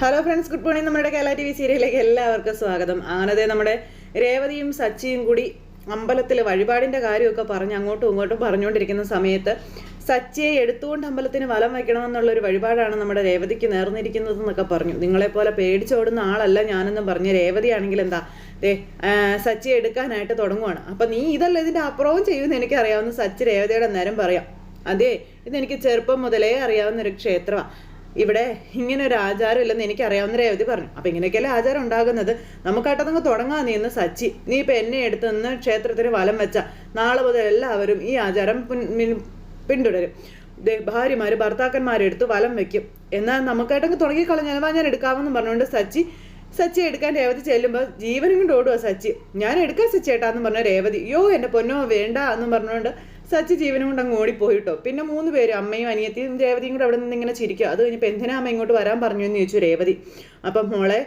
Hello friends good morning നമ്മുടെ Kerala T V സീരിയലിലേക്ക് എല്ലാവർക്കും സ്വാഗതം. അങ്ങനത്തെ നമ്മുടെ രേവതിയും സച്ചിയും കൂടി അമ്പലത്തിൽ വഴിപാടിന്റെ കാര്യമൊക്കെ പറഞ്ഞ് അങ്ങോട്ടും ഇങ്ങോട്ടും പറഞ്ഞുകൊണ്ടിരിക്കുന്ന സമയത്ത് സച്ചിയെ എടുത്തുകൊണ്ട് അമ്പലത്തിന് വലം വയ്ക്കണമെന്നുള്ള ഒരു വഴിപാടാണ് നമ്മുടെ രേവതിക്ക് നേർന്നിരിക്കുന്നത് എന്നൊക്കെ പറഞ്ഞു. നിങ്ങളെപ്പോലെ പേടിച്ചോടുന്ന ആളല്ല ഞാനെന്നും പറഞ്ഞ് രേവതിയാണെങ്കിൽ എന്താ ദേ സച്ചിയെ എടുക്കാനായിട്ട് തുടങ്ങുവാണ്. അപ്പം നീ ഇതല്ല ഇതിന്റെ അപ്പുറവും ചെയ്യുമെന്ന് എനിക്കറിയാവുന്ന സച്ചി രേവതിയുടെ നേരം പറയാം. അതെ ഇതെനിക്ക് ചെറുപ്പം മുതലേ അറിയാവുന്ന ഒരു ക്ഷേത്രമാണ് ഇവിടെ ഇങ്ങനെ ഒരു ആചാരം ഇല്ലെന്ന് എനിക്ക് അറിയാവുന്ന രേവതി പറഞ്ഞു. അപ്പൊ ഇങ്ങനെയൊക്കെയല്ലേ ആചാരം ഉണ്ടാകുന്നത്? നമുക്കായിട്ടതങ്ങ് തുടങ്ങാൻ നീ എന്ന് സച്ചി. നീ ഇപ്പൊ എന്നെ എടുത്ത് നിന്ന് ക്ഷേത്രത്തിന് വലം വെച്ച. നാളെ മുതൽ എല്ലാവരും ഈ ആചാരം പിന്തുടരും. ഭർത്താക്കന്മാരെ എടുത്ത് വലം വെക്കും. എന്നാൽ നമുക്കായിട്ടങ്ങ് തുടങ്ങി ഞാൻ എടുക്കാമെന്ന് പറഞ്ഞുകൊണ്ട് സച്ചി സച്ചി എടുക്കാൻ രേവതി ചെല്ലുമ്പോൾ ജീവനും കൊണ്ട് ഓടുക സച്ചി. ഞാൻ എടുക്കാം സച്ചി ഏട്ടാന്ന് പറഞ്ഞ രേവതി. യോ എന്റെ പൊന്നോ വേണ്ട എന്നും പറഞ്ഞുകൊണ്ട് സച്ചി ജീവനും കൊണ്ട് അങ്ങ് ഓടിപ്പോയിട്ടോ. പിന്നെ മൂന്ന് പേര് അമ്മയും അനിയത്തിയും രേവതിയും കൂടെ അവിടെ നിന്ന് ഇങ്ങനെ ചിരിക്കുക. അത് കഴിഞ്ഞപ്പോൾ എന്തിനാ അമ്മ ഇങ്ങോട്ട് വരാൻ പറഞ്ഞു എന്ന് ചോദിച്ചു രേവതി. അപ്പം മോളെ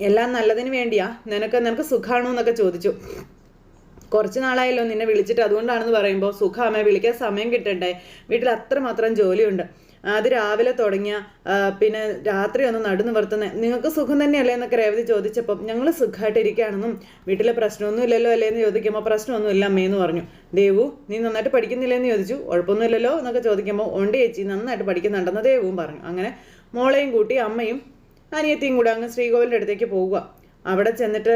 എല്ലാം നല്ലതിന് വേണ്ടിയാ. നിനക്ക് നിനക്ക് സുഖാണോ എന്നൊക്കെ ചോദിച്ചു. കുറച്ച് നാളായല്ലോ നിന്നെ വിളിച്ചിട്ട്. അതുകൊണ്ടാണെന്ന് പറയുമ്പോൾ സുഖാമേ വിളിക്കാൻ സമയം കിട്ടണ്ടേ. വീട്ടിൽ അത്രമാത്രം ജോലിയുണ്ട്. അത് രാവിലെ തുടങ്ങിയ പിന്നെ രാത്രി ഒന്ന് നടന്നു വർത്തുന്നത് നിങ്ങൾക്ക് സുഖം തന്നെയല്ലേ എന്നൊക്കെ രേവതി ചോദിച്ചപ്പം ഞങ്ങൾ സുഖമായിട്ടിരിക്കുകയാണെന്നും വീട്ടിലെ പ്രശ്നമൊന്നും ഇല്ലല്ലോ അല്ലേ എന്ന് ചോദിക്കുമ്പോൾ പ്രശ്നമൊന്നും ഇല്ല അമ്മയെന്ന് പറഞ്ഞു. ദേവു നീ നന്നായിട്ട് പഠിക്കുന്നില്ലേ എന്ന് ചോദിച്ചു. കുഴപ്പമൊന്നുമില്ലല്ലോ എന്നൊക്കെ ചോദിക്കുമ്പോൾ ഉണ്ട് ചേച്ചി നന്നായിട്ട് പഠിക്കുന്നുണ്ടെന്ന് ദേവും പറഞ്ഞു. അങ്ങനെ മോളെയും കൂട്ടി അമ്മയും അനിയത്തിയും കൂടെ അങ്ങ് ശ്രീകോവിലിന്റെ അടുത്തേക്ക് പോവുക. അവിടെ ചെന്നിട്ട്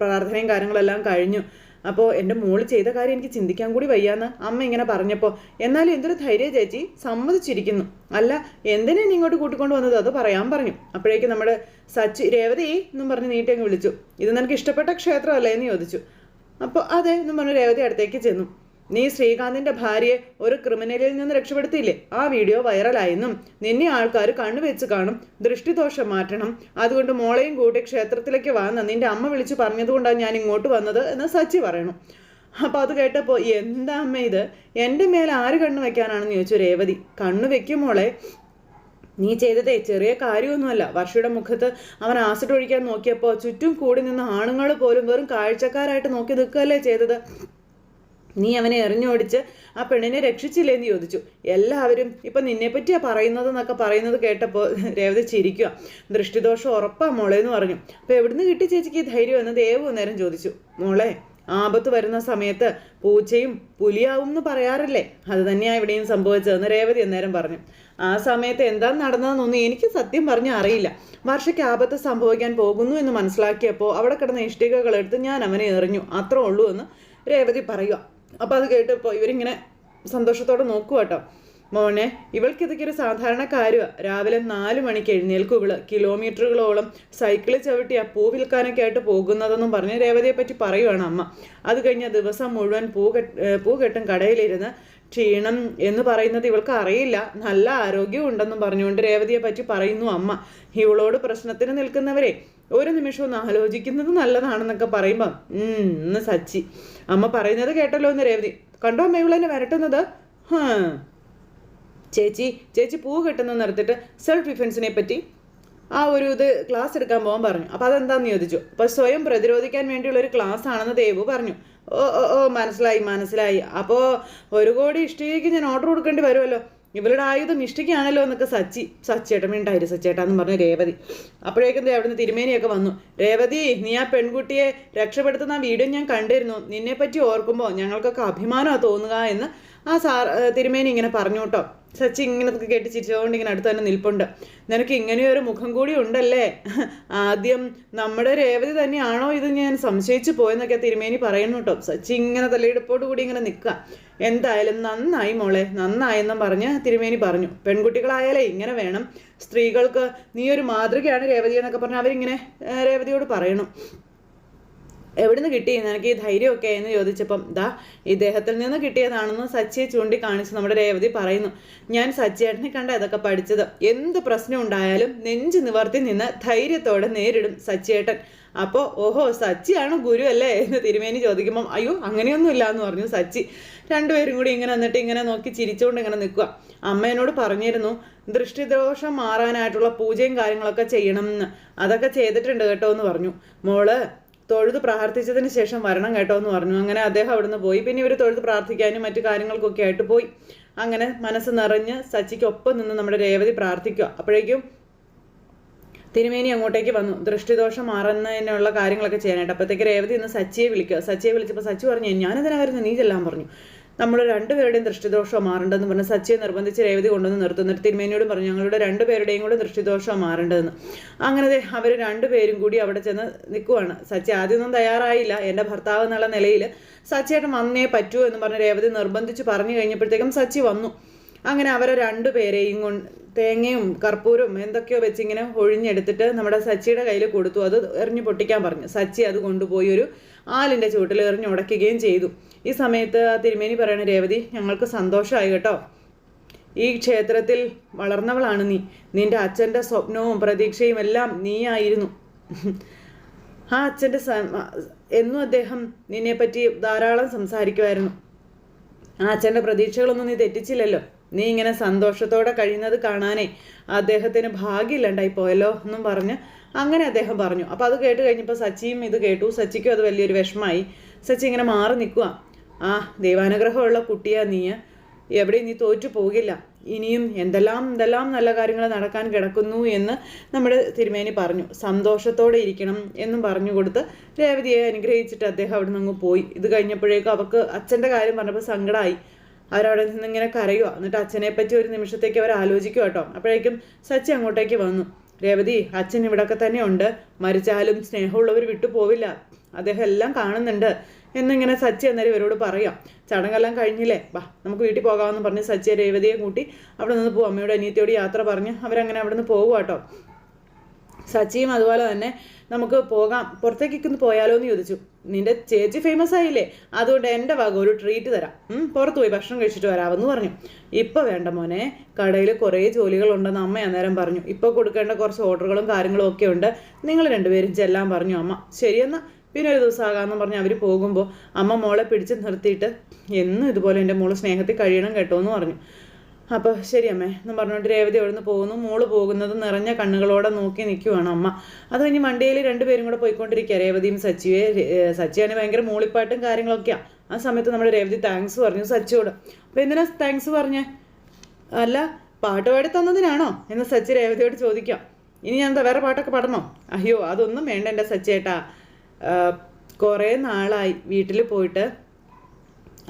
പ്രാർത്ഥനയും കാര്യങ്ങളെല്ലാം കഴിഞ്ഞു. അപ്പോൾ എന്റെ മോൾ ചെയ്ത കാര്യം എനിക്ക് ചിന്തിക്കാൻ കൂടി വയ്യാന്ന് അമ്മ ഇങ്ങനെ പറഞ്ഞപ്പോൾ എന്നാലും എന്തൊരു ധൈര്യം ചേച്ചി സമ്മതിച്ചിരിക്കുന്നു. അല്ല എന്തിനാ നീ ഇങ്ങോട്ട് കൂട്ടിക്കൊണ്ട് വന്നത്? അത് പറയാൻ പറഞ്ഞു. അപ്പോഴേക്കും നമ്മുടെ സച്ചി രേവതി എന്നും പറഞ്ഞ് നീട്ടി വിളിച്ചു. ഇത് നിനക്ക് ഇഷ്ടപ്പെട്ട ക്ഷേത്രമല്ലേ എന്ന് ചോദിച്ചു. അപ്പോൾ അതെ എന്നും പറഞ്ഞ് രേവതി അടുത്തേക്ക് ചെന്നു. നീ ശ്രീകാന്തിന്റെ ഭാര്യയെ ഒരു ക്രിമിനലിൽ നിന്ന് രക്ഷപ്പെടുത്തിയില്ലേ? ആ വീഡിയോ വൈറലായെന്നും നിന്നെ ആൾക്കാർ കണ്ണുവെച്ച് കാണും ദൃഷ്ടിദോഷം മാറ്റണം. അതുകൊണ്ട് മോളെയും കൂട്ടി ക്ഷേത്രത്തിലേക്ക് വന്ന് നിന്റെ അമ്മ വിളിച്ചു പറഞ്ഞതുകൊണ്ടാണ് ഞാൻ ഇങ്ങോട്ട് വന്നത് എന്ന് സച്ചി പറയണു. അപ്പോൾ അത് കേട്ടപ്പോൾ എന്താ അമ്മ ഇത്? എന്റെ മേലെ ആര് കണ്ണു വെക്കാനാണെന്ന് ചോദിച്ചു രേവതി. കണ്ണു വെക്കും മോളെ. നീ ചെയ്തതേ ചെറിയ കാര്യമൊന്നുമല്ല. വർഷയുടെ മുഖത്ത് അവൻ ആസിഡ് ഒഴിക്കാൻ നോക്കിയപ്പോൾ ചുറ്റും കൂടി നിന്ന് ആണുങ്ങൾ പോലും വെറും കാഴ്ചക്കാരായിട്ട് നോക്കി നിൽക്കുകയല്ലേ ചെയ്തത്? നീ അവനെ എറിഞ്ഞോടിച്ച് ആ പെണ്ണിനെ രക്ഷിച്ചില്ലേ എന്ന് ചോദിച്ചു. എല്ലാവരും ഇപ്പം നിന്നെപ്പറ്റിയാ പറയുന്നത് എന്നൊക്കെ പറയുന്നത് കേട്ടപ്പോൾ രേവതി ചിരിക്കുക. ദൃഷ്ടിദോഷം ഉറപ്പാ മോളെ എന്ന് പറഞ്ഞു. അപ്പോൾ എവിടുന്ന് കിട്ടി ചേച്ചിക്ക് ധൈര്യം എന്ന് ദേവു നേരം ചോദിച്ചു. മോളെ ആപത്ത് വരുന്ന സമയത്ത് പൂച്ചയും പുലിയാവും എന്ന് പറയാറില്ലേ? അത് തന്നെയാ ഇവിടെയും സംഭവിച്ചതെന്ന് രേവതി അന്നേരം പറഞ്ഞു. ആ സമയത്ത് എന്താ നടന്നതെന്നൊന്നും എനിക്ക് സത്യം പറഞ്ഞു അറിയില്ല. വർഷയ്ക്ക് ആപത്ത് സംഭവിക്കാൻ പോകുന്നു എന്ന് മനസ്സിലാക്കിയപ്പോൾ അവിടെ കിടന്ന ഇഷ്ടികകളെടുത്ത് ഞാൻ അവനെ എറിഞ്ഞു. അത്രേ ഉള്ളൂ എന്ന് രേവതി പറയുക. അപ്പോൾ അത് കേട്ടപ്പോൾ ഇവരിങ്ങനെ സന്തോഷത്തോടെ നോക്കുക കേട്ടോ. മോനെ ഇവൾക്ക് ഇതൊക്കെ ഒരു സാധാരണ കാര്യമാണ് രാവിലെ നാല് മണിക്ക് എഴുന്നേൽക്കും ഇവൾ കിലോമീറ്ററുകളോളം സൈക്കിളിൽ ചവിട്ടി ആ പൂ വിൽക്കാനൊക്കെ ആയിട്ട് പോകുന്നതെന്നും പറഞ്ഞ് രേവതിയെ പറ്റി പറയുവാണ് അമ്മ. അത് കഴിഞ്ഞ ദിവസം മുഴുവൻ പൂ പൂ കെട്ടും കടയിലിരുന്ന് ക്ഷീണം എന്ന് പറയുന്നത് ഇവൾക്ക് അറിയില്ല. നല്ല ആരോഗ്യം ഉണ്ടെന്നും പറഞ്ഞുകൊണ്ട് രേവതിയെ പറ്റി പറയുന്നു അമ്മ. ഇവളോട് പ്രശ്നത്തിന് നിൽക്കുന്നവരെ ഒരു നിമിഷം ഒന്ന് ആലോചിക്കുന്നത് നല്ലതാണെന്നൊക്കെ പറയുമ്പം ഉം, ഇന്ന് സച്ചി. അമ്മ പറയുന്നത് കേട്ടല്ലോ എന്ന് രേവതി. കണ്ടോ അമ്മ ഇവളെന്നെ വരട്ടുന്നത്? ഹാ. ചേച്ചി ചേച്ചി പൂ കെട്ടുന്ന നിർത്തിട്ട് സെൽഫ് ഡിഫെൻസിനെ പറ്റി ആ ഒരു ഇത് ക്ലാസ് എടുക്കാൻ പോകാൻ പറഞ്ഞു. അപ്പോൾ അതെന്താന്ന് ചോദിച്ചു? അപ്പോൾ സ്വയം പ്രതിരോധിക്കാൻ വേണ്ടിയുള്ള ഒരു ക്ലാസ് ആണെന്ന് ദേവു പറഞ്ഞു. ഓ ഓ ഓ മനസ്സിലായി മനസ്സിലായി. അപ്പോൾ ഒരു കോടി ഇഷ്ടികയ്ക്ക് ഞാൻ ഓർഡർ കൊടുക്കേണ്ടി വരുമല്ലോ. ഇവരുടെ ആയുധം ഇഷ്ടിക്കാണല്ലോ എന്നൊക്കെ സച്ചി സച്ചേട്ടൻ മിണ്ടായിരു സച്ചേട്ടാന്ന് പറഞ്ഞു രേവതി. അപ്പോഴേക്കും അവിടുന്ന് തിരുമേനിയൊക്കെ വന്നു. രേവതി നീ ആ പെൺകുട്ടിയെ രക്ഷപ്പെടുത്തുന്ന വീഡിയോ ഞാൻ കണ്ടിരുന്നു. നിന്നെപ്പറ്റി ഓർക്കുമ്പോൾ ഞങ്ങൾക്കൊക്കെ അഭിമാനമാണ് തോന്നുക എന്ന് ആ സാർ തിരുമേനി ഇങ്ങനെ പറഞ്ഞു കേട്ടോ. സച്ചി ഇങ്ങനെ കേട്ട് ചിരിച്ചുകൊണ്ട് ഇങ്ങനെ അടുത്ത് തന്നെ നിൽപ്പുണ്ട്. നിനക്ക് ഇങ്ങനെയൊരു മുഖം കൂടി ഉണ്ടല്ലേ? ആദ്യം നമ്മുടെ രേവതി തന്നെയാണോ ഇത് ഞാൻ സംശയിച്ചു പോയെന്നൊക്കെ തിരുമേനി പറയുന്നു കേട്ടോ. സച്ചി ഇങ്ങനെ തലയെടുപ്പോട് കൂടി ഇങ്ങനെ നിൽക്കുക. എന്തായാലും നന്നായി മോളെ നന്നായെന്നും പറഞ്ഞ് തിരുമേനി പറഞ്ഞു. പെൺകുട്ടികളായാലേ ഇങ്ങനെ വേണം. സ്ത്രീകൾക്ക് നീ ഒരു മാതൃകയാണ് രേവതി എന്നൊക്കെ പറഞ്ഞ് അവരിങ്ങനെ രേവതിയോട് പറയണു. എവിടുന്ന് കിട്ടി? നിനക്ക് ഈ ധൈര്യമൊക്കെ എന്ന് ചോദിച്ചപ്പം ദാ ഇദ്ദേഹത്തിൽ നിന്ന് കിട്ടിയതാണെന്ന് സച്ചിയെ ചൂണ്ടിക്കാണിച്ച് നമ്മുടെ രേവതി പറയുന്നു. ഞാൻ സച്ചിയേട്ടനെ കണ്ട ഇതൊക്കെ പഠിച്ചത്. എന്ത് പ്രശ്നം ഉണ്ടായാലും നെഞ്ച് നിവർത്തി നിന്ന് ധൈര്യത്തോടെ നേരിടും സച്ചിയേട്ടൻ. അപ്പോൾ ഓഹോ സച്ചിയാണ് ഗുരു അല്ലേ? എന്ന് തിരുമേനി ചോദിക്കുമ്പം അയ്യോ അങ്ങനെയൊന്നുമില്ല എന്ന് പറഞ്ഞു സച്ചി. രണ്ടുപേരും കൂടി ഇങ്ങനെ എന്നിട്ട് ഇങ്ങനെ നോക്കി ചിരിച്ചുകൊണ്ട് ഇങ്ങനെ നിൽക്കുക അമ്മ എന്നോട് പറഞ്ഞിരുന്നു ദൃഷ്ടിദോഷം മാറാനായിട്ടുള്ള പൂജയും കാര്യങ്ങളൊക്കെ ചെയ്യണം എന്ന്. അതൊക്കെ ചെയ്തിട്ടുണ്ട് കേട്ടോ എന്ന് പറഞ്ഞു. മോൾ തൊഴുത് പ്രാർത്ഥിച്ചതിന് ശേഷം വരണം കേട്ടോ എന്ന് പറഞ്ഞു. അങ്ങനെ അദ്ദേഹം അവിടുന്ന് പോയി. പിന്നെ ഇവർ തൊഴുത് പ്രാർത്ഥിക്കാനും മറ്റു കാര്യങ്ങൾക്കൊക്കെ ആയിട്ട് പോയി. അങ്ങനെ മനസ്സ് നിറഞ്ഞ് സച്ചിക്കൊപ്പം നിന്ന് നമ്മുടെ രേവതി പ്രാർത്ഥിക്കുക. അപ്പോഴേക്കും തിരുമേനി അങ്ങോട്ടേക്ക് വന്നു. ദൃഷ്ടിദോഷം മാറുന്നതിനുള്ള കാര്യങ്ങളൊക്കെ ചെയ്യാനായിട്ട്. അപ്പോഴത്തേക്ക് രേവതി ഇന്ന് സച്ചിയെ വിളിക്കുക. സച്ചിയെ വിളിച്ചപ്പോൾ സച്ചി പറഞ്ഞു ഞാനെന്തിനാ നീ ചെല്ലാൻ പറഞ്ഞു. നമ്മൾ രണ്ടുപേരുടെയും ദൃഷ്ടിദോഷം മാറേണ്ടതെന്ന് പറഞ്ഞ് സച്ചിയെ നിർബന്ധിച്ച് രേവതി കൊണ്ടുവന്ന് നിർത്തുന്നു തിരുമേനിയോട് പറഞ്ഞു ഞങ്ങളുടെ രണ്ടുപേരുടെയും കൂടെ ദൃഷ്ടിദോഷം മാറേണ്ടതെന്ന്. അങ്ങനെ അവർ രണ്ടുപേരും കൂടി അവിടെ ചെന്ന് നിൽക്കുവാണ് സച്ചി ആദ്യമൊന്നും തയ്യാറായില്ല. എന്റെ ഭർത്താവ് എന്നുള്ള നിലയിൽ സച്ചിയായിട്ട് വന്നേ പറ്റൂ എന്ന് പറഞ്ഞ് രേവതി നിർബന്ധിച്ച് പറഞ്ഞു കഴിഞ്ഞപ്പോഴത്തേക്കും സച്ചി വന്നു. അങ്ങനെ അവരെ രണ്ടുപേരെയും കൊണ്ട് തേങ്ങയും കർപ്പൂരും എന്തൊക്കെയോ വെച്ചിങ്ങനെ ഒഴിഞ്ഞെടുത്തിട്ട് നമ്മുടെ സച്ചിയുടെ കയ്യിൽ കൊടുത്തു. അത് എറിഞ്ഞു പൊട്ടിക്കാൻ പറഞ്ഞു. സച്ചി അത് കൊണ്ടുപോയി ഒരു ആലിന്റെ ചുവട്ടിൽ എറിഞ്ഞ് ഉടയ്ക്കുകയും ചെയ്തു. ഈ സമയത്ത് ആ തിരുമേനി പറയണ രേവതി ഞങ്ങൾക്ക് സന്തോഷമായി കേട്ടോ. ഈ ക്ഷേത്രത്തിൽ വളർന്നവളാണ് നീ. നിന്റെ അച്ഛന്റെ സ്വപ്നവും പ്രതീക്ഷയും എല്ലാം നീയായിരുന്നു ആ അച്ഛന്റെ എന്നും അദ്ദേഹം നിന്നെപ്പറ്റി ധാരാളം സംസാരിക്കുമായിരുന്നു. ആ അച്ഛന്റെ പ്രതീക്ഷകളൊന്നും നീ തെറ്റിച്ചില്ലല്ലോ. നീ ഇങ്ങനെ സന്തോഷത്തോടെ കഴിയുന്നത് കാണാനേ അദ്ദേഹത്തിന് ഭാഗ്യമില്ലണ്ടായി പോയല്ലോ എന്നും പറഞ്ഞ് അങ്ങനെ അദ്ദേഹം പറഞ്ഞു. അപ്പോൾ അത് കേട്ട് കഴിഞ്ഞപ്പോൾ സച്ചിയും ഇത് കേട്ടു. സച്ചിക്കും അത് വലിയൊരു വിഷമായി. സച്ചി ഇങ്ങനെ മാറി നിൽക്കുക ആ ദൈവാനുഗ്രഹമുള്ള കുട്ടിയാ നീ എവിടെയും നീ തോറ്റു പോകില്ല. ഇനിയും എന്തെല്ലാം എന്തെല്ലാം നല്ല കാര്യങ്ങൾ നടക്കാൻ കിടക്കുന്നു എന്ന് നമ്മുടെ തിരുമേനി പറഞ്ഞു. സന്തോഷത്തോടെ ഇരിക്കണം എന്നും പറഞ്ഞു കൊടുത്ത് രേവതിയെ അനുഗ്രഹിച്ചിട്ട് അദ്ദേഹം അവിടെ നിന്ന് പോയി. ഇത് കഴിഞ്ഞപ്പോഴേക്കും അവർക്ക് അച്ഛന്റെ കാര്യം പറഞ്ഞപ്പോൾ സങ്കടമായി അവരവിടെ നിന്ന് ഇങ്ങനെ കരയുക എന്നിട്ട് അച്ഛനെ പറ്റി ഒരു നിമിഷത്തേക്ക് അവർ ആലോചിക്കുക കേട്ടോ. അപ്പോഴേക്കും സച്ചി അങ്ങോട്ടേക്ക് വന്നു. രേവതി അച്ഛൻ ഇവിടൊക്കെ തന്നെ ഉണ്ട് മരിച്ചാലും സ്നേഹമുള്ളവർ വിട്ടു പോവില്ല. അദ്ദേഹം എല്ലാം കാണുന്നുണ്ട് എന്നിങ്ങനെ സച്ചി അന്നേരം ഇവരോട് പറയാം. ചടങ്ങെല്ലാം കഴിഞ്ഞില്ലേ? വാ നമുക്ക് വീട്ടിൽ പോകാമെന്ന് പറഞ്ഞ് സച്ചിയെ രേവതിയെ കൂട്ടി അവിടെ നിന്ന് പോകും അമ്മയോട് അനിയത്തിയോട് യാത്ര പറഞ്ഞ് അവരങ്ങനെ അവിടെ നിന്ന് പോകുക കേട്ടോ. സച്ചിയും അതുപോലെ തന്നെ നമുക്ക് പോകാം. പുറത്തേക്കൊന്ന് പോയാലോ എന്ന് ചോദിച്ചു. നിന്റെ ചേച്ചി ഫേമസ് ആയില്ലേ? അതുകൊണ്ട് എന്റെ വക ഒരു ട്രീറ്റ് തരാം. പുറത്ത് പോയി ഭക്ഷണം കഴിച്ചിട്ട് വരാമെന്ന് പറഞ്ഞു. ഇപ്പോൾ വേണ്ട മോനെ കടയിൽ കുറേ ജോലികളുണ്ടെന്ന് അമ്മ അന്നേരം പറഞ്ഞു. ഇപ്പോൾ കൊടുക്കേണ്ട കുറച്ച് ഓർഡറുകളും കാര്യങ്ങളും ഒക്കെ ഉണ്ട്. നിങ്ങൾ രണ്ടുപേരും ചെല്ലാൻ പറഞ്ഞു അമ്മ. ശരിയെന്നാ. പിന്നെ ഒരു ദിവസം ആകാമെന്ന് പറഞ്ഞ് അവർ പോകുമ്പോൾ അമ്മ മോളെ പിടിച്ച് നിർത്തിയിട്ട് എന്നും ഇതുപോലെ എന്റെ മോൾ സ്നേഹത്തിൽ കഴിയണം കേട്ടോ എന്ന് പറഞ്ഞു. അപ്പോൾ ശരി അമ്മേ. എന്ന് പറഞ്ഞുകൊണ്ട് രേവതി അവിടുന്ന് പോകുന്നു. മോൾ പോകുന്നത് നിറഞ്ഞ കണ്ണുകളോടെ നോക്കി നിൽക്കുവാണ് അമ്മ. അത് കഴിഞ്ഞ് വണ്ടിയിൽ രണ്ടുപേരും കൂടെ പോയിക്കൊണ്ടിരിക്കുക രേവതിയും സച്ചിയെ സച്ചിയാണ് ഭയങ്കര മൂളിപ്പാട്ടും കാര്യങ്ങളൊക്കെയാണ് ആ സമയത്ത് നമ്മുടെ രേവതി താങ്ക്സ് പറഞ്ഞു സച്ചിയോട്. അപ്പോൾ എന്തിനാ താങ്ക്സ് പറഞ്ഞേ? അല്ല പാട്ട് പാടി തന്നതിനാണോ? എന്ന് സച്ചി രേവതിയോട് ചോദിക്കാം. ഇനി ഞാൻ എന്താ വേറെ പാട്ടൊക്കെ പാടണോ? അയ്യോ അതൊന്നും വേണ്ട എന്റെ സച്ചേട്ടാ കുറേ നാളായി വീട്ടിൽ പോയിട്ട്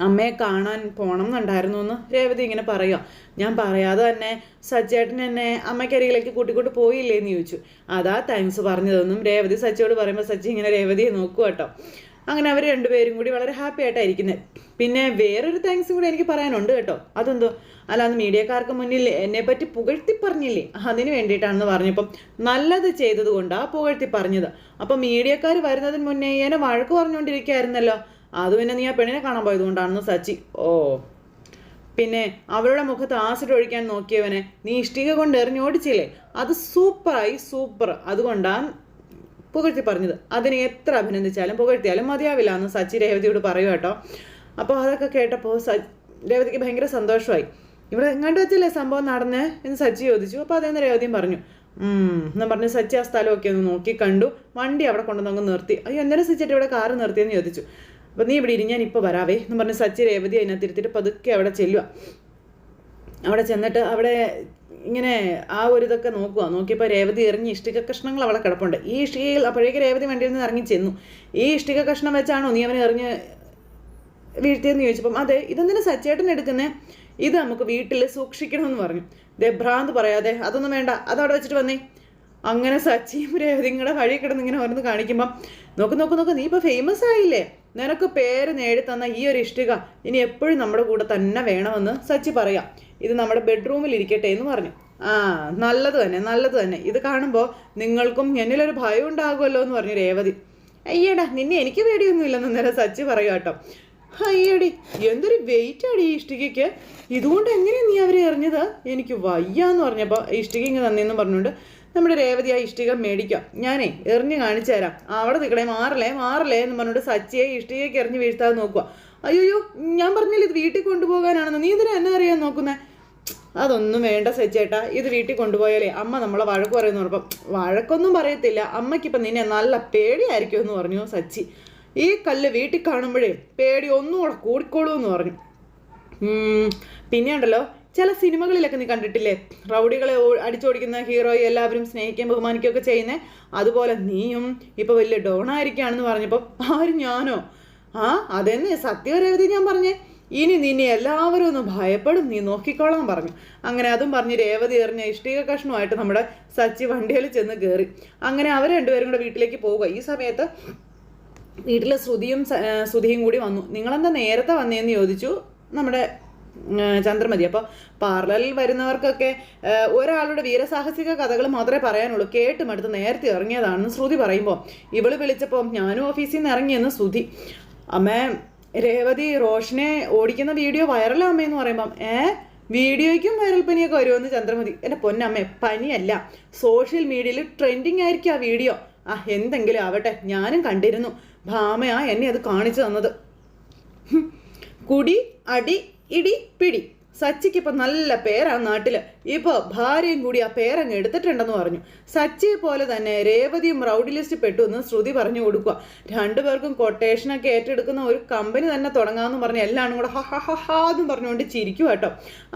അമ്മയെ കാണാൻ പോകണം എന്നുണ്ടായിരുന്നു എന്ന് രേവതി ഇങ്ങനെ പറയുക ഞാൻ പറയാതെ തന്നെ സച്ചേട്ടൻ എന്നെ അമ്മയ്ക്കരികിലേക്ക് കൂട്ടിക്കൊണ്ട് പോയില്ലേ എന്ന് ചോദിച്ചു. അതാ താങ്ക്സ് പറഞ്ഞതൊന്നും രേവതി സച്ചിയോട് പറയുമ്പോൾ സച്ചി ഇങ്ങനെ രേവതിയെ നോക്കുക കേട്ടോ അങ്ങനെ അവർ രണ്ടുപേരും കൂടി വളരെ ഹാപ്പി ആയിട്ടായിരിക്കുന്നത് പിന്നെ വേറൊരു താങ്ക്സും കൂടി എനിക്ക് പറയാനുണ്ട് കേട്ടോ. അതെന്തോ? അല്ലാന്ന് മീഡിയക്കാർക്ക് മുന്നിൽ എന്നെ പറ്റി പുകഴ്ത്തി പറഞ്ഞില്ലേ? അതിന് വേണ്ടിയിട്ടാണെന്ന് പറഞ്ഞപ്പം നല്ലത് ചെയ്തത് കൊണ്ടാണ് പുകഴ്ത്തി പറഞ്ഞത്. അപ്പം മീഡിയക്കാർ വരുന്നതിന് മുന്നേ എന്നെ വഴക്ക് പറഞ്ഞുകൊണ്ടിരിക്കുകയായിരുന്നല്ലോ അത് പിന്നെ നീ ആ പെണ്ണിനെ കാണാൻ പോയതുകൊണ്ടാണെന്ന് സച്ചി. ഓ. പിന്നെ അവളുടെ മുഖത്ത് ആസിഡ് ഒഴിക്കാൻ നോക്കിയവനെ നീ ഇഷ്ടിക കൊണ്ട് എറിഞ്ഞോടിച്ചില്ലേ അത് സൂപ്പറായി സൂപ്പർ. അതുകൊണ്ടാണ് പുകഴ്ത്തി പറഞ്ഞത്. അതിനെ എത്ര അഭിനന്ദിച്ചാലും പുകഴ്ത്തിയാലും മതിയാവില്ല എന്ന് സച്ചി രേവതിയോട് പറയൂ കേട്ടോ. അപ്പോൾ അതൊക്കെ കേട്ടപ്പോൾ സ രേവതിക്ക് ഭയങ്കര സന്തോഷമായി. ഇവിടെ എങ്ങാണ്ട് വെച്ചല്ലേ സംഭവം നടന്നേ എന്ന് സച്ചി ചോദിച്ചു. അപ്പോൾ അതേന്ന് രേവതിയും പറഞ്ഞു. എന്ന് പറഞ്ഞ് സച്ചി ആ സ്ഥലമൊക്കെ ഒന്ന് നോക്കി കണ്ടു. വണ്ടി അവിടെ കൊണ്ടുവന്ന് നിർത്തി. അയ്യോ എന്തിനാ സച്ചിട്ട് ഇവിടെ കാറ് നിർത്തിയെന്ന് ചോദിച്ചു. അപ്പോൾ നീ ഇവിടെ ഇരി ഞാൻ ഇപ്പോൾ വരാവേ എന്ന് പറഞ്ഞ് സച്ചി രേവതി അതിനകത്ത് ഇരുത്തിയിട്ട് പതുക്കെ അവിടെ ചെല്ലുക അവിടെ ചെന്നിട്ട് അവിടെ ഇങ്ങനെ ആ ഒരു ഇതൊക്കെ നോക്കുക നോക്കിയപ്പോൾ രേവതി എറിഞ്ഞ് ഇഷ്ടിക കഷ്ണങ്ങൾ അവിടെ കിടപ്പുണ്ട്. ഈ ഇഷ്ടികയിൽ അപ്പോഴേക്ക് രേവതി വണ്ടിയിൽ നിന്ന് ഇറങ്ങി ചെന്നു. ഈ ഇഷ്ടിക കഷ്ണം വെച്ചാണോ നീ അവനെ എറിഞ്ഞ് വീഴ്ത്തിയെന്ന് ചോദിച്ചപ്പം അതെ ഇതെന്തിനാ സച്ചേട്ടൻ എടുക്കുന്നേ? ഇത് നമുക്ക് വീട്ടിൽ സൂക്ഷിക്കണമെന്ന് പറഞ്ഞു. ദേ ഭ്രാന്ത് പറയാതെ അതൊന്നും വേണ്ട. അതവിടെ വെച്ചിട്ട് വന്നേ. അങ്ങനെ സച്ചിയും രേവതിയും കൂടെ വഴി കിടന്ന് ഇങ്ങനെ ഓരോന്ന് കാണിക്കുമ്പം നോക്ക് നോക്ക് നോക്ക് നീ ഇപ്പോൾ ഫേമസ് ആയില്ലേ? നിനക്ക് പേര് നേടിത്തന്ന ഈ ഒരു ഇഷ്ടിക ഇനി എപ്പോഴും നമ്മുടെ കൂടെ തന്നെ വേണമെന്ന് സച്ചി പറയാം. ഇത് നമ്മുടെ ബെഡ്റൂമിൽ ഇരിക്കട്ടെ എന്ന് പറഞ്ഞു. ആ നല്ലത് തന്നെ നല്ലത് തന്നെ. ഇത് കാണുമ്പോൾ നിങ്ങൾക്കും എന്നിലൊരു ഭയം ഉണ്ടാകുമല്ലോ എന്ന് പറഞ്ഞു രേവതി. അയ്യടാ നിന്നെ എനിക്ക് പേടിയൊന്നുമില്ലെന്ന് നേരെ സച്ചി പറയുക കേട്ടോ. അയ്യടി എന്തൊരു വെയിറ്റ് ആടി ഈ ഇഷ്ടികയ്ക്ക്. ഇതുകൊണ്ട് എങ്ങനെയാണ് നീ അവരെ എറിഞ്ഞത്? എനിക്ക് വയ്യാന്ന് പറഞ്ഞപ്പോൾ ഇഷ്ടിക ഇങ്ങനെ തന്നെയെന്ന് പറഞ്ഞുകൊണ്ട് നമ്മുടെ രേവതി ആ ഇഷ്ടിക മേടിക്കാം. ഞാനേ എറിഞ്ഞ് കാണിച്ചു തരാം. അവിടെ നിൽക്കണേ മാറലേ മാറലേ എന്ന് പറഞ്ഞിട്ട് സച്ചിയെ ഇഷ്ടികയ്ക്ക് എറിഞ്ഞ് വീഴ്ത്താതെ നോക്കുക അയ്യോ ഞാൻ പറഞ്ഞില്ല ഇത് വീട്ടിൽ കൊണ്ടുപോകാനാണെന്ന്? നീ ഇതിനെ എന്നെ അറിയാൻ നോക്കുന്നേ? അതൊന്നും വേണ്ട സച്ചേട്ടാ ഇത് വീട്ടിൽ കൊണ്ടുപോയാലേ അമ്മ നമ്മളെ വഴക്ക് പറയുന്നു പറഞ്ഞപ്പം വഴക്കൊന്നും പറയത്തില്ല. അമ്മയ്ക്കിപ്പം നിന്നെ നല്ല പേടിയായിരിക്കും എന്ന് പറഞ്ഞു സച്ചി. ഈ കല്ല് വീട്ടിൽ കാണുമ്പോഴേ പേടി ഒന്നും കൂടെ കൂടിക്കോളൂ എന്ന് പറഞ്ഞു പിന്നെ ഉണ്ടല്ലോ. ചില സിനിമകളിലൊക്കെ നീ കണ്ടിട്ടില്ലേ? റൗഡികളെ അടിച്ചോടിക്കുന്ന ഹീറോയെ എല്ലാവരും സ്നേഹിക്കുകയും ബഹുമാനിക്കുകയും ഒക്കെ ചെയ്യുന്നത് അതുപോലെ നീയും ഇപ്പൊ വലിയ ഡോണായിരിക്കുകയാണെന്ന് പറഞ്ഞപ്പോൾ ആരും ഞാനോ? ആ അതെന്നെ സത്യവരവധി ഞാൻ പറഞ്ഞേ. ഇനി നിന്നെ എല്ലാവരും ഒന്ന് ഭയപ്പെടും. നീ നോക്കിക്കോളാം പറഞ്ഞു. അങ്ങനെ അതും പറഞ്ഞ് രേവതി എറിഞ്ഞ ഇഷ്ടിക കഷ്ണമായിട്ട് നമ്മുടെ സച്ചി വണ്ടിയിൽ ചെന്ന് കയറി അങ്ങനെ അവർ രണ്ടുപേരും കൂടെ വീട്ടിലേക്ക് പോവുക. ഈ സമയത്ത് വീട്ടിലെ ശ്രുതിയും ശ്രുതിയും കൂടി വന്നു. നിങ്ങളെന്താ നേരത്തെ വന്നേന്ന് ചോദിച്ചു? നമ്മുടെ ചന്ദ്രമതി അപ്പോൾ പാർലറിൽ വരുന്നവർക്കൊക്കെ ഒരാളുടെ വീരസാഹസിക കഥകൾ മാത്രമേ പറയാനുള്ളൂ. കേട്ട് മടുത്ത് നേരത്തെ ഇറങ്ങിയതാണെന്ന് ശ്രുതി പറയുമ്പോൾ ഇവൾ വിളിച്ചപ്പോൾ ഞാനും ഓഫീസിൽ നിന്ന് ഇറങ്ങിയെന്ന് ശ്രുതി. അമ്മേ രേവതി റോഷനെ ഓടിക്കുന്ന വീഡിയോ വൈറലാമ്മയെന്ന് പറയുമ്പം ഏ വീഡിയോയ്ക്കും വൈറൽ പനിയൊക്കെ വരുമെന്ന് ചന്ദ്രമതി എന്റെ പൊന്നമ്മേ പനിയല്ല. സോഷ്യൽ മീഡിയയിൽ ട്രെൻഡിങ് ആയിരിക്കും ആ വീഡിയോ. ആ എന്തെങ്കിലും ആവട്ടെ ഞാനും കണ്ടിരുന്നു. ഭാമയാ എന്നെ അത് കാണിച്ചു തന്നത്. കുടി അടി ഇടി പിടി സച്ചിക്ക് ഇപ്പൊ നല്ല പേരാ നാട്ടിൽ. ഇപ്പൊ ഭാര്യയും കൂടി ആ പേരങ്ങ് എടുത്തിട്ടുണ്ടെന്ന് പറഞ്ഞു. സച്ചിയെ പോലെ തന്നെ രേവതിയും റൗഡി ലിസ്റ്റ് പെട്ടു എന്ന് ശ്രുതി പറഞ്ഞു കൊടുക്കുക രണ്ടുപേർക്കും കൊട്ടേഷനൊക്കെ ഏറ്റെടുക്കുന്ന ഒരു കമ്പനി തന്നെ തുടങ്ങാന്ന് പറഞ്ഞ് എല്ലാവരും കൂടെ ഹ എന്ന് പറഞ്ഞുകൊണ്ട് ചിരിക്കും കേട്ടോ.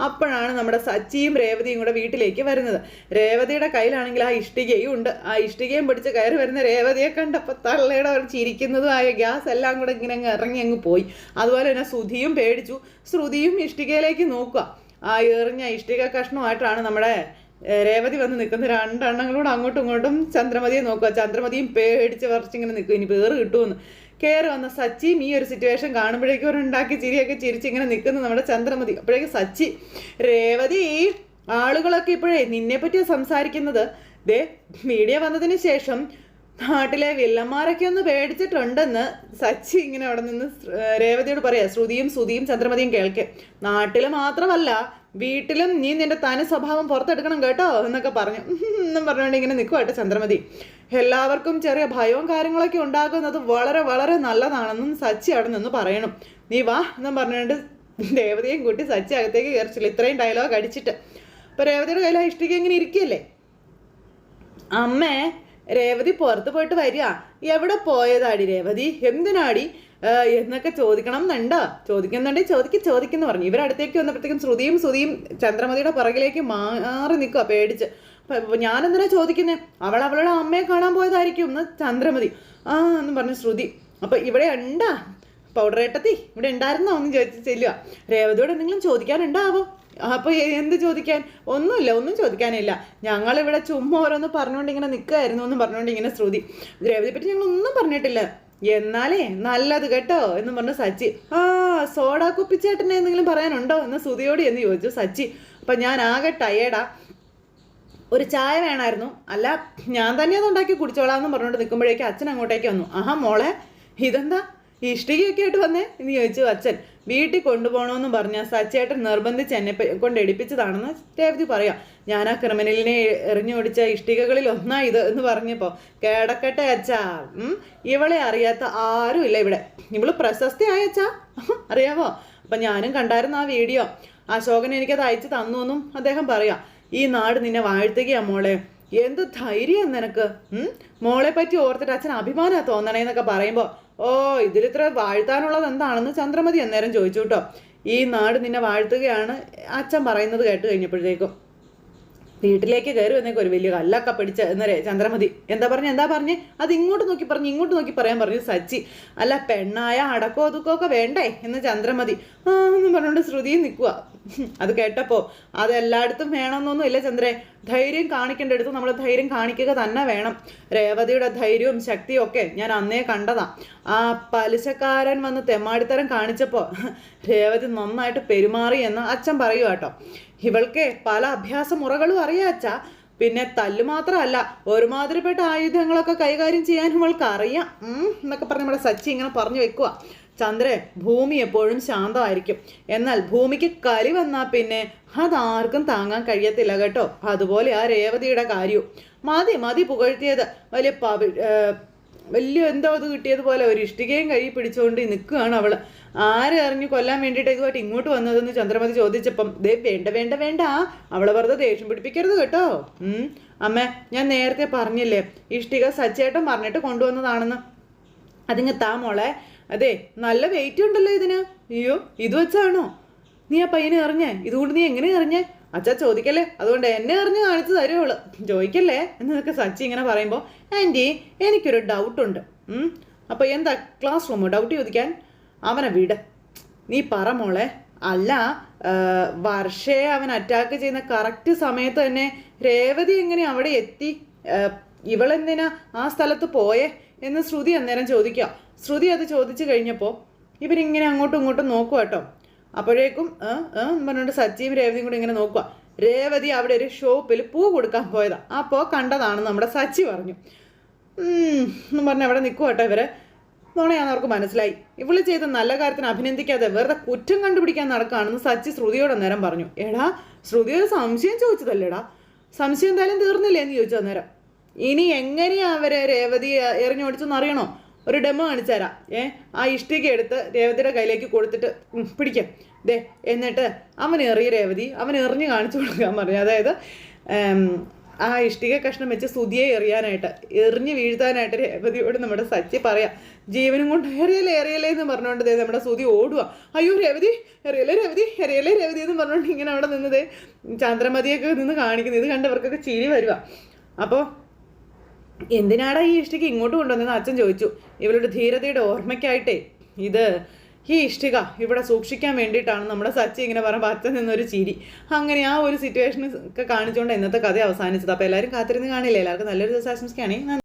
അപ്പോഴാണ് നമ്മുടെ സച്ചിയും രേവതിയും കൂടെ വീട്ടിലേക്ക് വരുന്നത്. രേവതിയുടെ കയ്യിലാണെങ്കിൽ ആ ഇഷ്ടികയും ഉണ്ട്. ആ ഇഷ്ടികയും പിടിച്ച് കയറി വരുന്ന രേവതിയെ കണ്ടപ്പോൾ തള്ളയുടെ അവർ ചിരിക്കുന്നതും ആയ ഗ്യാസ് എല്ലാം കൂടെ ഇങ്ങനെ ഇറങ്ങി അങ്ങ് പോയി. അതുപോലെ തന്നെ സുധിയും പേടിച്ചു. ശ്രുതിയും ഇഷ്ടികയിലേക്ക് നോക്കുക. ആ എറിഞ്ഞ ഇഷ്ടിക കഷ്ണമായിട്ടാണ് നമ്മുടെ രേവതി വന്ന് നിൽക്കുന്ന രണ്ടെണ്ണങ്ങളോട് അങ്ങോട്ടും ഇങ്ങോട്ടും ചന്ദ്രമതിയെ നോക്കുക. ചന്ദ്രമതിയും പേടിച്ച് വറച്ചിങ്ങനെ നിൽക്കും. ഇനി പേറ് കിട്ടുമെന്ന്. കയറി വന്ന സച്ചിയും ഈ ഒരു സിറ്റുവേഷൻ കാണുമ്പോഴേക്കും ഒരു ഉണ്ടാക്കി ചിരിയൊക്കെ ചിരിച്ചിങ്ങനെ നിൽക്കുന്നു നമ്മുടെ ചന്ദ്രമതി. അപ്പോഴേക്കും സച്ചി രേവതി ആളുകളൊക്കെ ഇപ്പോഴേ നിന്നെ പറ്റിയാണ് സംസാരിക്കുന്നത്. ദേ മീഡിയ വന്നതിന് ശേഷം നാട്ടിലെ വില്ലന്മാരൊക്കെ ഒന്ന് പേടിച്ചിട്ടുണ്ടെന്ന് സച്ചി ഇങ്ങനെ അവിടെ നിന്ന് രേവതിയോട് പറയാ. ശ്രുതിയും സുതിയും ചന്ദ്രമതിയും കേൾക്കെ. നാട്ടിൽ മാത്രമല്ല വീട്ടിലും നീ നിന്റെ തനി സ്വഭാവം പുറത്തെടുക്കണം കേട്ടോ എന്നൊക്കെ പറഞ്ഞു. എന്നും പറഞ്ഞുകൊണ്ട് ഇങ്ങനെ നിൽക്കുക കേട്ടോ ചന്ദ്രമതി. എല്ലാവർക്കും ചെറിയ ഭയവും കാര്യങ്ങളൊക്കെ ഉണ്ടാകുന്നത് വളരെ വളരെ നല്ലതാണെന്നും സച്ചി അവിടെ നിന്ന് പറയണം. നീ വാ എന്നും പറഞ്ഞുകൊണ്ട് രേവതിയും കൂട്ടി സച്ചി അകത്തേക്ക് കയറിച്ചില്ല ഇത്രയും ഡയലോഗ് അടിച്ചിട്ട്. അപ്പൊ രേവതിയുടെ കയ്യിൽ ഇഷ്ടിക്ക് ഇഷ്ടിക ഇങ്ങനെ ഇരിക്കുകയല്ലേ അമ്മേ രേവതി പുറത്ത് പോയിട്ട് വരിക. എവിടെ പോയതാടി രേവതി? എന്തിനാടി? എന്നൊക്കെ ചോദിക്കണം എന്നുണ്ടോ? ചോദിക്കുന്നുണ്ടെങ്കിൽ ചോദിക്ക് ചോദിക്കുന്നു പറഞ്ഞു. ഇവരടുത്തേക്ക് വന്നപ്പോഴത്തേക്കും ശ്രുതിയും ശ്രുതിയും ചന്ദ്രമതിയുടെ പുറകിലേക്ക് മാറി നിൽക്കുക പേടിച്ച്. ഞാനെന്തിനാ ചോദിക്കുന്നേ? അവൾ അവളുടെ അമ്മയെ കാണാൻ പോയതായിരിക്കും എന്ന് ചന്ദ്രമതി. ആ എന്ന് പറഞ്ഞു ശ്രുതി. അപ്പൊ ഇവിടെ ഉണ്ടാ. പൗഡർ ഏട്ടത്തി ഇവിടെ ഉണ്ടായിരുന്നോ? എന്ന് ചോദിച്ച് ചെല്ലുക രേവതിയോട് എന്തെങ്കിലും ചോദിക്കാനുണ്ടാവോ? അപ്പൊ എന്ത് ചോദിക്കാൻ? ഒന്നുമില്ല ഒന്നും ചോദിക്കാനില്ല. ഞങ്ങൾ ഇവിടെ ചുമ്മാ ഓരോന്ന് പറഞ്ഞുകൊണ്ട് ഇങ്ങനെ നിൽക്കുകയായിരുന്നു എന്ന് പറഞ്ഞുകൊണ്ട് ഇങ്ങനെ ശ്രുതി പറ്റി ഞങ്ങൾ ഒന്നും പറഞ്ഞിട്ടില്ല. എന്നാലേ നല്ലത് കേട്ടോ എന്ന് പറഞ്ഞു സച്ചി. ആ സോഡാ കുപ്പിച്ചേട്ടനെ എന്തെങ്കിലും പറയാനുണ്ടോ എന്ന് ശ്രുതിയോട് എന്ന് ചോദിച്ചു സച്ചി. അപ്പൊ ഞാൻ ആകെ ടയേർഡാ ഒരു ചായ വേണമായിരുന്നു അല്ല ഞാൻ തന്നെ അത് ഉണ്ടാക്കി കുടിച്ചോളാം എന്ന് പറഞ്ഞുകൊണ്ട് നിൽക്കുമ്പോഴേക്കും അച്ഛൻ അങ്ങോട്ടേക്ക് വന്നു. ആഹാ മോളെ ഇതെന്താ? ഇഷ്ടികയൊക്കെ ആയിട്ട് വന്നേ എന്ന് ചോദിച്ചു അച്ഛൻ. വീട്ടിൽ കൊണ്ടുപോകണമെന്ന് പറഞ്ഞ സച്ചേട്ടൻ നിർബന്ധിച്ച് എന്നെ കൊണ്ട് എടുപ്പിച്ചതാണെന്ന് രേവതി പറയാം. ഞാൻ ആ ക്രിമിനലിനെ എറിഞ്ഞോടിച്ച ഇഷ്ടികകളിൽ ഒന്നാ ഇത് എന്ന് പറഞ്ഞപ്പോൾ കേടക്കട്ടെ അച്ഛാ. ഇവളെ അറിയാത്ത ആരും ഇല്ല ഇവിടെ. ഇവൾ പ്രശസ്തിയായ അച്ഛാ. അറിയാമോ അപ്പം ഞാനും കണ്ടായിരുന്നു ആ വീഡിയോ. അശോകൻ എനിക്കത് അയച്ചു തന്നു എന്നും അദ്ദേഹം പറയാം. ഈ നാട് നിന്നെ വാഴ്ത്തുകയാ മോളെ. എന്ത് ധൈര്യം നിനക്ക്? മോളെ പറ്റി ഓർത്തിട്ട് അച്ഛൻ അഭിമാനാ തോന്നണേന്നൊക്കെ പറയുമ്പോ ഓ ഇതിലിത്ര വാഴ്ത്താനുള്ളത് എന്താണെന്ന് ചന്ദ്രമതി അന്നേരം ചോദിച്ചു കേട്ടോ. ഈ നാട് നിന്നെ വാഴ്ത്തുകയാണ് അച്ഛൻ പറയുന്നത് കേട്ട് കഴിഞ്ഞപ്പോഴത്തേക്കും. വീട്ടിലേക്ക് കയറി വന്നേക്ക് ഒരു വലിയ കല്ലൊക്കെ പിടിച്ച് എന്നരേ ചന്ദ്രമതി എന്താ പറഞ്ഞ എന്താ പറഞ്ഞേ? അത് ഇങ്ങോട്ട് നോക്കി പറഞ്ഞു ഇങ്ങോട്ട് നോക്കി പറയാൻ പറഞ്ഞു സച്ചി. അല്ല പെണ്ണായ അടക്കോ ഒതുക്കോ ഒക്കെ വേണ്ടേ എന്ന് ചന്ദ്രമതി. ആ എന്ന് പറഞ്ഞുകൊണ്ട് ശ്രുതിയും നിൽക്കുക അത് കേട്ടപ്പോൾ അത് എല്ലായിടത്തും വേണമെന്നൊന്നും ഇല്ല ചന്ദ്രേ. ധൈര്യം കാണിക്കേണ്ടടുത്ത് നമ്മൾ ധൈര്യം കാണിക്കുക തന്നെ വേണം. രേവതിയുടെ ധൈര്യവും ശക്തിയും ഒക്കെ ഞാൻ അന്നേ കണ്ടതാ. ആ പലിശക്കാരൻ വന്ന് തെമാടിത്തരം കാണിച്ചപ്പോൾ രേവതി നന്നായിട്ട് പെരുമാറി എന്ന് അച്ഛൻ പറയുക കേട്ടോ. ഇവൾക്ക് പല അഭ്യാസ മുറകളും അറിയാച്ച പിന്നെ തല്ല് മാത്രമല്ല ഒരുമാതിരിപ്പെട്ട ആയുധങ്ങളൊക്കെ കൈകാര്യം ചെയ്യാൻ ഇവൾക്ക് അറിയാം എന്നൊക്കെ പറഞ്ഞ് നമ്മുടെ സച്ചി ഇങ്ങനെ പറഞ്ഞു വെക്കുക ചന്ദ്രൻ ഭൂമി എപ്പോഴും ശാന്തമായിരിക്കും. എന്നാൽ ഭൂമിക്ക് കലി വന്നാൽ പിന്നെ അതാർക്കും താങ്ങാൻ കഴിയത്തില്ല കേട്ടോ. അതുപോലെ ആ രേവതിയുടെ കാര്യവും. മതി മതി പുകഴ്ത്തിയത്. വലിയ പവി വലിയ എന്തോ അത് കിട്ടിയതുപോലെ ഒരു ഇഷ്ടികയും കൈ പിടിച്ചുകൊണ്ട് നിൽക്കുകയാണ് അവൾ. ആരെ അറിഞ്ഞു കൊല്ലാൻ വേണ്ടിയിട്ട് ഇതുമായിട്ട് ഇങ്ങോട്ട് വന്നതെന്ന് ചന്ദ്രമതി ചോദിച്ചപ്പം ദേ വേണ്ട വേണ്ട വേണ്ട. അവളെ വെറുതെ ദേഷ്യം പിടിപ്പിക്കരുത് കേട്ടോ. അമ്മ ഞാൻ നേരത്തെ പറഞ്ഞില്ലേ ഇഷ്ടിക സച്ചേട്ടൻ പറഞ്ഞിട്ട് കൊണ്ടുവന്നതാണെന്ന്. അതിങ്ങ് താ മോളെ. അതെ നല്ല വെയിറ്റ് ഉണ്ടല്ലോ ഇതിന്. അയ്യോ ഇത് വെച്ചാണോ? നീ ആ പയ്യനെ എറിഞ്ഞേ? ഇതുകൊണ്ട് നീ എങ്ങനെ എറിഞ്ഞേ? അച്ഛാ ചോദിക്കല്ലേ? അതുകൊണ്ട് എന്നെ എറിഞ്ഞ് കാണിച്ചു തരുവുള്ളു ചോദിക്കല്ലേ? എന്നൊക്കെ സച്ചി ഇങ്ങനെ പറയുമ്പോൾ ആന്റി എനിക്കൊരു ഡൗട്ടുണ്ട് അപ്പോൾ എന്താ ക്ലാസ് റൂമോ ഡൗട്ട് ചോദിക്കാൻ? അവനെ വിട്. നീ പറ മോളെ. അല്ല വർഷയെ അവൻ അറ്റാക്ക് ചെയ്യുന്ന കറക്റ്റ് സമയത്ത് തന്നെ രേവതി എങ്ങനെ അവിടെ എത്തി? ഇവളെന്തിനാ ആ സ്ഥലത്ത് പോയേ? എന്ന് ശ്രുതി അന്നേരം ചോദിക്കുക. ശ്രുതി അത് ചോദിച്ചു കഴിഞ്ഞപ്പോൾ ഇവരിങ്ങനെ അങ്ങോട്ടും ഇങ്ങോട്ടും നോക്കുക കേട്ടോ അപ്പോഴേക്കും പറഞ്ഞുകൊണ്ട് സച്ചിയും രേവതിയും കൂടി ഇങ്ങനെ നോക്കുക രേവതി അവിടെ ഒരു ഷോപ്പിൽ പൂ കൊടുക്കാൻ പോയതാണ് അപ്പോൾ കണ്ടതാണ് നമ്മുടെ സച്ചി പറഞ്ഞു. എന്ന് പറഞ്ഞ് അവിടെ നിൽക്കുക കേട്ടോ ഇവർ. നുണയാന്ന് അവർക്ക് മനസ്സിലായി. ഇവൾ ചെയ്ത നല്ല കാര്യത്തിന് അഭിനന്ദിക്കാതെ വെറുതെ കുറ്റം കണ്ടുപിടിക്കാൻ നടക്കുകയാണെന്ന് സച്ചി ശ്രുതിയോട് അന്നേരം പറഞ്ഞു. എടാ ശ്രുതി ഒരു സംശയം ചോദിച്ചതല്ലേടാ? സംശയം എന്തായാലും തീർന്നില്ലേ എന്ന് ചോദിച്ചു അന്നേരം. ഇനി എങ്ങനെയാ അവരെ രേവതി എറിഞ്ഞോടിച്ചെന്ന് അറിയണോ? ഒരു ഡെമോ കാണിച്ചു ഏ ആ ഇഷ്ടിക എടുത്ത് രേവതിയുടെ കയ്യിലേക്ക് കൊടുത്തിട്ട് പിടിക്കാം. ദേ എന്നിട്ട് അവൻ എറിയ രേവതി അവൻ എറിഞ്ഞ് കാണിച്ചു കൊടുക്കാൻ പറഞ്ഞു. അതായത് ആ ഇഷ്ടിക കഷ്ണം വെച്ച് സുതിയെ എറിയാനായിട്ട് എറിഞ്ഞ് വീഴ്ത്താനായിട്ട് രേവതിയോട് നമ്മുടെ സച്ചി പറയാം ജീവനും കൊണ്ട് എറിയലേ എറിയലേ എന്ന് പറഞ്ഞുകൊണ്ട് നമ്മുടെ സുതി ഓടുക അയ്യോ രേവതി എറിയലേ രേവതി എറിയലേ രേവതി എന്ന് പറഞ്ഞുകൊണ്ട് ഇങ്ങനെ അവിടെ നിന്നത് ചന്ദ്രമതിയൊക്കെ നിന്ന് കാണിക്കുന്നത് ഇത് കണ്ടവർക്കൊക്കെ ചിരി വരുക അപ്പോൾ എന്തിനാടാ ഈ ഇഷ്ടിക്ക് ഇങ്ങോട്ട് കൊണ്ടുവന്നെന്ന് അച്ഛൻ ചോദിച്ചു. ഇവളുടെ ധീരതയുടെ ഓർമ്മയ്ക്കായിട്ടേ ഇത് ഈ ഇഷ്ടിക ഇവിടെ സൂക്ഷിക്കാൻ വേണ്ടിയിട്ടാണ് നമ്മുടെ സച്ചി ഇങ്ങനെ പറയുമ്പോൾ അച്ഛൻ നിന്നൊരു ചിരി. അങ്ങനെ ആ ഒരു സിറ്റുവേഷൻ ഒക്കെ കാണിച്ചുകൊണ്ട് ഇന്നത്തെ കഥ അവസാനിച്ചത്. അപ്പോൾ എല്ലാവരും കാത്തിരുന്ന് കാണില്ല? എല്ലാവർക്കും നല്ലൊരു ദിവസം ആശംസിക്കുകയാണെങ്കിൽ